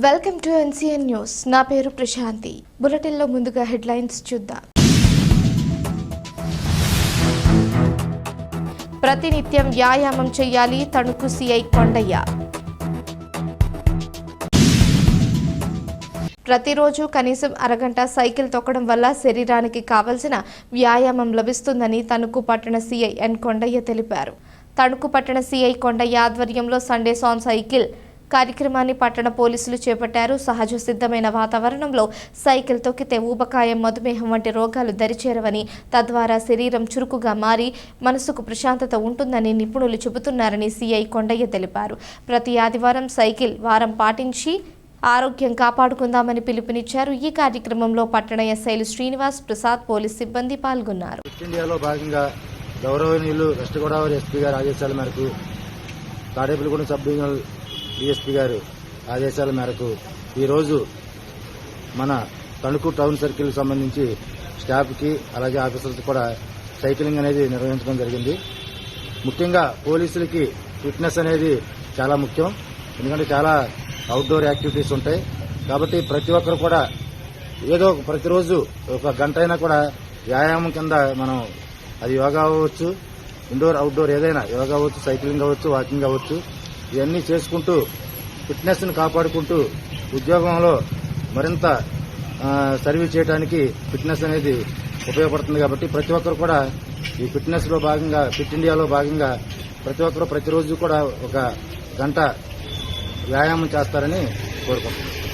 Welcome to NCN news. నా పేరు ప్రశాంతి. బులెటిన్లో ముందుగా హెడ్లైన్స్ చూద్దాం. ప్రతినిత్యం వ్యాయామం చేయాలి తణుకు సిఐ కొండయ్య. ప్రతిరోజు కనీసం అరగంట సైకిల్ తొక్కడం వల్ల శరీరానికి కావలసిన వ్యాయామం లభిస్తుందని తణుకు పట్టణ సీఐ ఎన్ కొండయ్య తెలిపారు. తణుకు పట్టణ సీఐ కొండయ్య ఆధ్వర్యంలో సండే సాన్ సైకిల్ కార్యక్రమాన్ని పట్టణ పోలీసులు చేపట్టారు. సహజ సిద్ధమైన వాతావరణంలో సైకిల్ తొక్కితే ఊబకాయం మధుమేహం వంటి రోగాలు దరిచేరవని తద్వారా శరీరం చురుకుగా మారి మనసుకు ప్రశాంతత ఉంటుందని నిపుణులు చెబుతున్నారని సిఐ కొండయ్య తెలిపారు. ప్రతి ఆదివారం సైకిల్ వారం పాటించి ఆరోగ్యం కాపాడుకుందామని పిలుపునిచ్చారు. ఈ కార్యక్రమంలో పట్టణ ఎస్ఐలు శ్రీనివాస్ ప్రసాద్ పోలీస్ సిబ్బంది పాల్గొన్నారు. ఇండియాలో భాగంగా గౌరవనీయులు వెస్ట్ గోదావరి ఎస్పీ గారి ఆదేశాల మేరకు తాడేపల్లిగూడెం సబ్ డివిజనల్ డిఎస్పీ గారు ఆదేశాల మేరకు ఈరోజు మన తణుకు టౌన్ సర్కిల్ సంబంధించి స్టాఫ్కి అలాగే ఆఫీసర్స్ కూడా సైక్లింగ్ అనేది నిర్వహించడం జరిగింది. ముఖ్యంగా పోలీసులకి ఫిట్నెస్ అనేది చాలా ముఖ్యం. ఎందుకంటే చాలా అవుట్డోర్ యాక్టివిటీస్ ఉంటాయి. కాబట్టి ప్రతి ఒక్కరు కూడా ఏదో ఒక ప్రతిరోజు ఒక గంట అయినా కూడా వ్యాయామం కింద మనం అది యోగా అవ్వచ్చు. ఇండోర్ అవుట్డోర్ ఏదైనా యోగా అవ్వచ్చు సైక్లింగ్ అవ్వచ్చు వాకింగ్ అవ్వచ్చు. ఇవన్నీ చేసుకుంటూ ఫిట్నెస్ను కాపాడుకుంటూ ఉద్యోగంలో మరింత సర్వీస్ చేయడానికి ఫిట్నెస్ అనేది ఉపయోగపడుతుంది కాబట్టి ప్రతి ఒక్కరు కూడా ఈ ఫిట్నెస్లో భాగంగా ఫిట్ ఇండియాలో భాగంగా ప్రతి ఒక్కరు ప్రతిరోజు కూడా ఒక గంట వ్యాయామం చేస్తారని కోరుకుంటున్నాను.